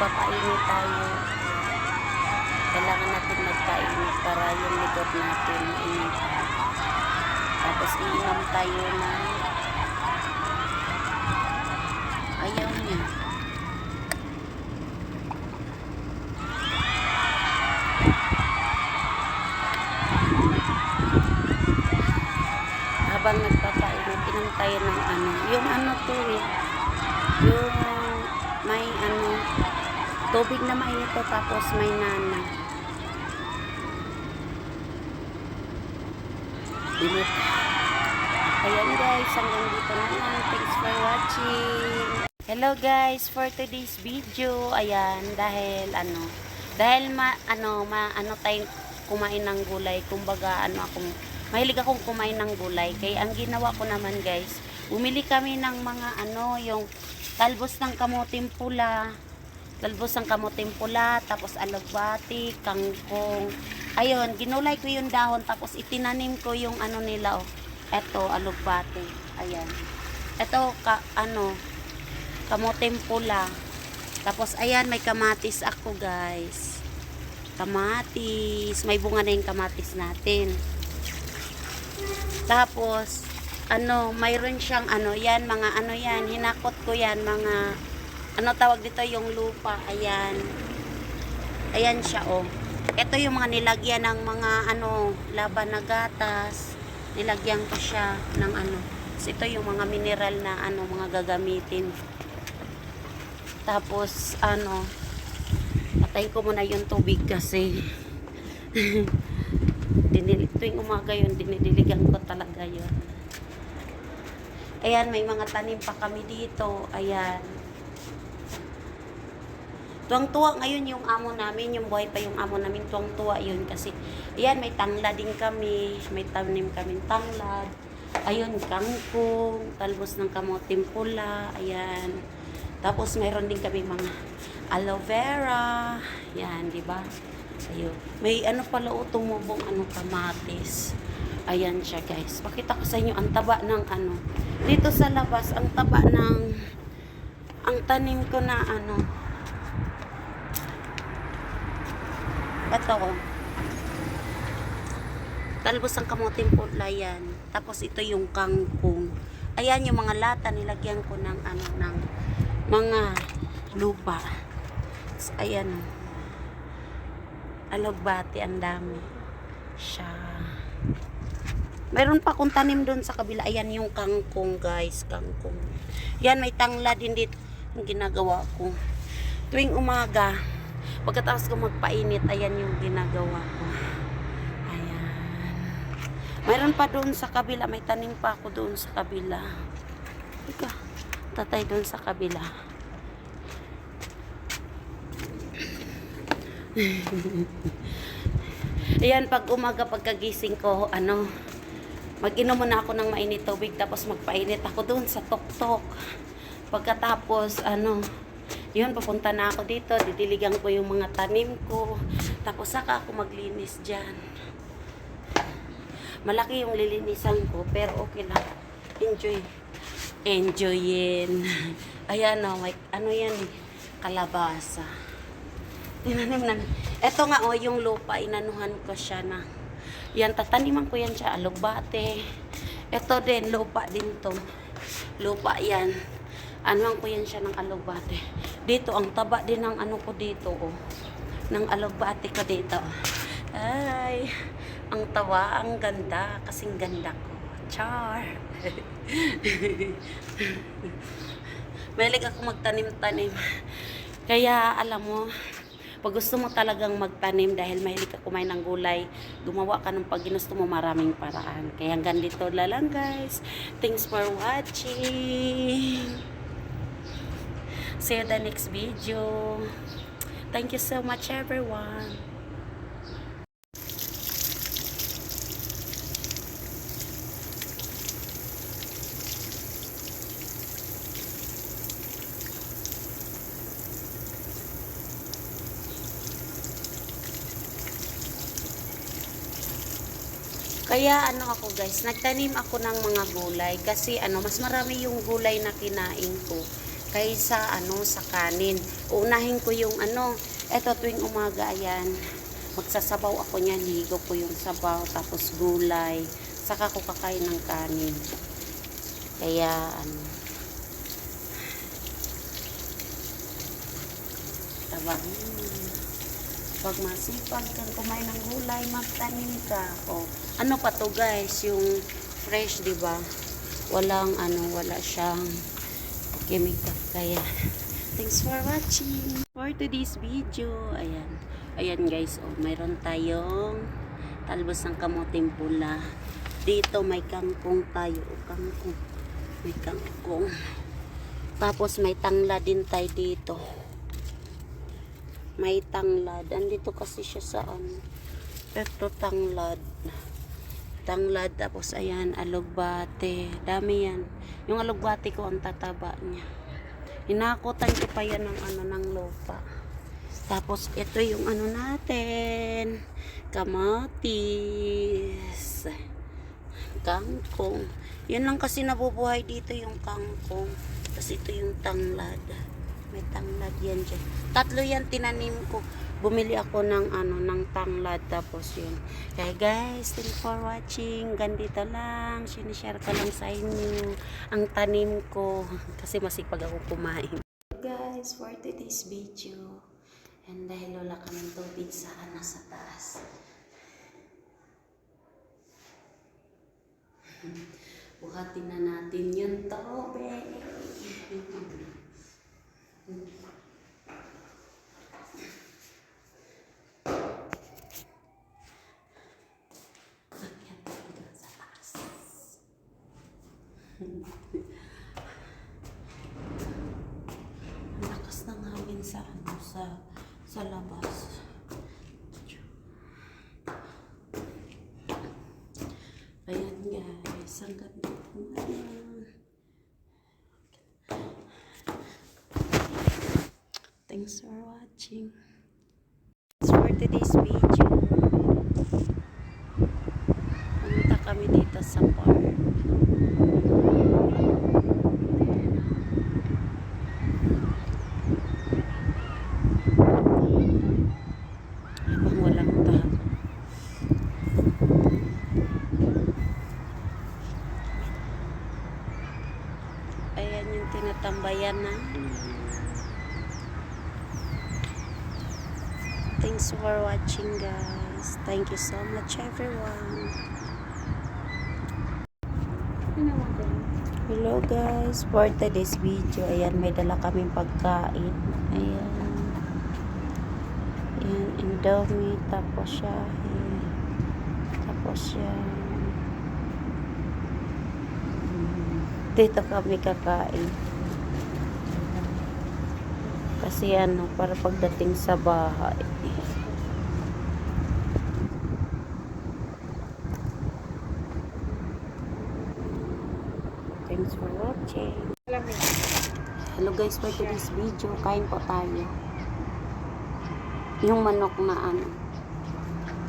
magpapainit tayo. Kailangan natin magpainit para yung likod natin mainit. Tapos iinom tayo ng ayaw niya. habang nagpapainit, inom tayo ng ano, yung ano to eh, yung may ano, tubig na mainit to, tapos may nana. Init. Ayan guys, hanggang dito na lang. Thanks for watching. Hello guys, for today's video, ayan, dahil ano, dahil ma, ano, ma, ano tayong kumain ng gulay, kumbaga, ano akong, mahilig akong kumain ng gulay. Kaya ang ginawa ko naman guys, bumili kami ng mga ano, yung talbos ng kamuting pula, talbos ng kamuting pula, tapos alagbati, kangkong. Ayun, ginulay ko yung dahon, tapos itinanim ko yung ano nila, oh. Eto, alugbati. Ayan. Eto, ka, ano, kamuting pula. Tapos, ayan, may kamatis ako, guys. Kamatis. May bunga na yung kamatis natin. Tapos, ano, mayroon siyang ano, yan, mga ano yan, hinakot ko yan, mga, ano tawag dito, yung lupa, ayan. Ayan siya, oh. Ito yung mga nilagyan ng mga, ano, laban na gatas. Nilagyan ko siya ng ano. So, ito yung mga mineral na, ano, mga gagamitin. Tapos, ano, patayin ko muna yung tubig kasi dinil tuwing umaga yun, dinidiligan ko talaga yun. Ayan, may mga tanim pa kami dito. Ayan. Tuwang-tuwa ngayon yung amo namin, yung buhay pa yung amo namin, tuwang-tuwa yun kasi, ayan, may tanglad din kami, may tanim kami tanglad, ayun, kangkong, talbos ng kamoting pula, ayan. Tapos mayroon din kami mga aloe vera, yan, di ba? Ayun. May ano pala o tumubong ano kamatis. Ayan siya guys. Pakita ko sa inyo ang taba ng ano. Dito sa labas, ang taba ng ang tanim ko na ano. Ito oh. Talbos ang kamuting pula yan. Tapos ito yung kangkong. Ayan yung mga lata nilagyan ko ng ano ng mga lupa. Tapos, Ayan oh. Alagbati, ang dami. Siya. Meron pa akong tanim doon sa kabila. Ayan yung kangkong, guys. Kangkong. Yan, may tangla din dito. Yung ginagawa ko. Tuwing umaga, pagkatapos ko magpainit, ayan yung ginagawa ko. Ayan. Mayroon pa doon sa kabila. May tanim pa ako doon sa kabila. Ika, tatay doon sa kabila. Ayan, pag umaga, pagkagising ko, ano, mag-inom muna ako ng mainit tubig, tapos magpainit ako doon sa tuktok. Pagkatapos, ano, yun, papunta na ako dito, didiligan ko yung mga tanim ko, tapos saka ako maglinis dyan. Malaki yung lilinisan ko, pero okay lang. Enjoy. Enjoyin. Ayan o, may, ano yan, eh, kalabasa. Tinanim na. Ito nga oh, yung lupa, inanuhan ko siya na. Yan, tataniman ko yan siya, alugbate. Ito din, lupa din to. Lupa yan. Anuhan ko yan siya ng alugbate. Dito, ang taba din ng ano ko dito, oh. Ng alugbate ko dito. Ay, ang tawa, ang ganda. Kasing ganda ko. Char. Mahilig ako magtanim-tanim. Kaya, alam mo, pag gusto mo talagang magtanim dahil mahilig ka kumain ng gulay, gumawa ka ng pag ginusto mo maraming paraan. Kaya hanggang dito na guys. Thanks for watching. See you the next video. Thank you so much everyone. Kaya ano ako guys, nagtanim ako ng mga gulay kasi ano, mas marami yung gulay na kinain ko kaysa ano sa kanin. Unahin ko yung ano, eto tuwing umaga ayan, magsasabaw ako niyan, higo ko yung sabaw, tapos gulay, saka ko kakain ng kanin. Kaya ano, tabang pag masipag kang kumain ng gulay, magtanim ka. O, ano pa to guys, yung fresh, di ba? Walang ano, wala siyang chemical. Kaya, thanks for watching. For today's video, ayan. Ayan guys, oh, mayroon tayong talbos ng kamuting pula. Dito may kangkong tayo. O, kangkong. May kangkong. Tapos may tangla din tayo dito may tanglad. Andito kasi siya sa ano. Ito tanglad. Tanglad. Tapos ayan, alugbate. Dami yan. Yung alugbate ko, ang tataba niya. Hinakutan ko pa yan ng ano, ng lupa. Tapos ito yung ano natin. Kamatis. Kangkong. Yan lang kasi nabubuhay dito yung kangkong. Tapos ito yung tanglad. May tanglad yan dyan. Tatlo yan tinanim ko. Bumili ako ng ano ng tanglad tapos yun. Kaya guys, thank you for watching. Gandito lang. Sinishare ko lang sa inyo ang tanim ko. Kasi masipag ako kumain. Guys, for today's video. And dahil wala kaming tubig sa nasa taas. Buhatin na natin yung tubig. Akyat tayo dun sa taas. Ang lakas ng hangin sa ano, sa sa labas. Ayan guys, ang ganda po ngayon. Thanks for watching. That's for today's video. Pumunta kami dito sa park. Habang walang tao. Ayan yung tinatambayan namin. Thanks for watching guys. Thank you so much everyone. Hello guys, for today's video, ayan may dala kaming pagkain. Ayan. Ayan, indomie, tapos shahi. Tapos yan. Dito kami kakain. Kasi ano, para pagdating sa bahay. Thanks for watching. Hello guys, for today's video, kain po tayo. Yung manok na ano,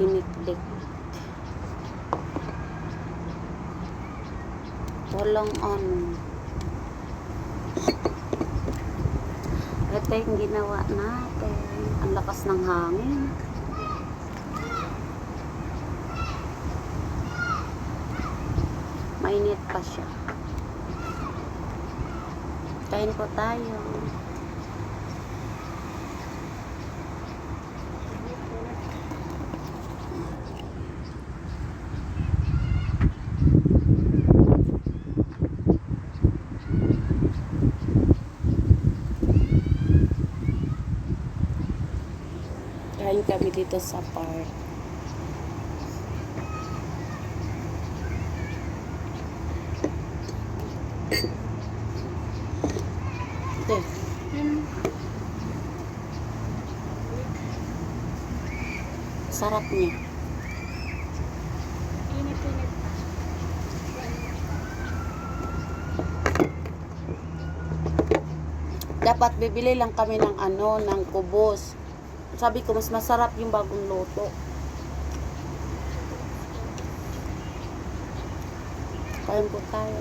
tiniklik. Walang ano. Ito yung ginawa natin. Ang lakas ng hangin. Mainit pa siya. Kain po tayo. Kain kami dito sa park. Ito. Sarap niya. Dapat bibili lang kami ng ano, ng kubos. Sabi ko, mas masarap yung bagong luto. Kain po tayo.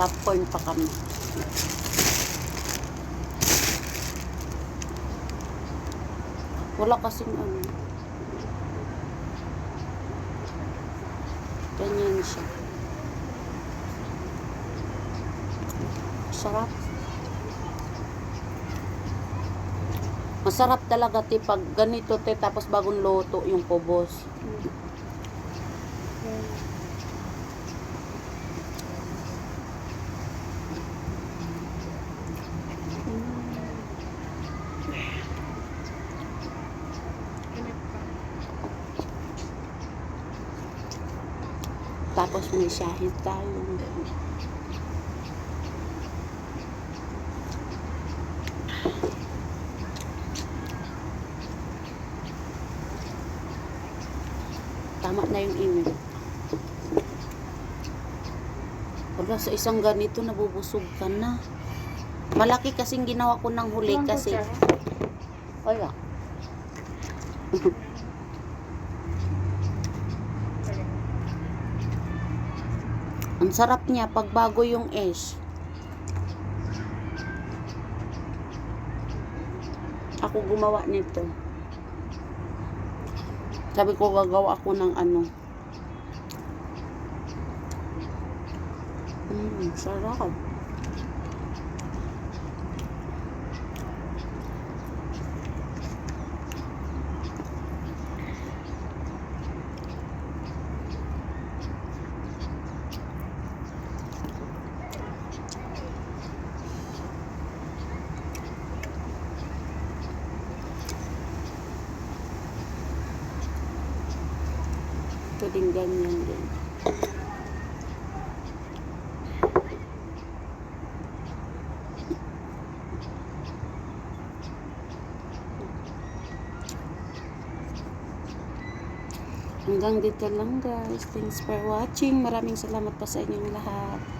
Popcorn pa kami. Wala kasing ano. Ganyan siya. Sarap. Masarap talaga te pag ganito te tapos bagong loto yung kubos. Tapos may shahid tayo. Tama na yung email. Wala, sa isang ganito nabubusog ka na. Malaki kasing ginawa ko ng huli kasi. Wala. Ang sarap niya pag bago yung ash. Ako gumawa nito. Sabi ko gagawa ako ng ano. Mm, sarap. Ito din ganyan din. Hanggang dito lang guys. Thanks for watching. Maraming salamat pa sa inyong lahat.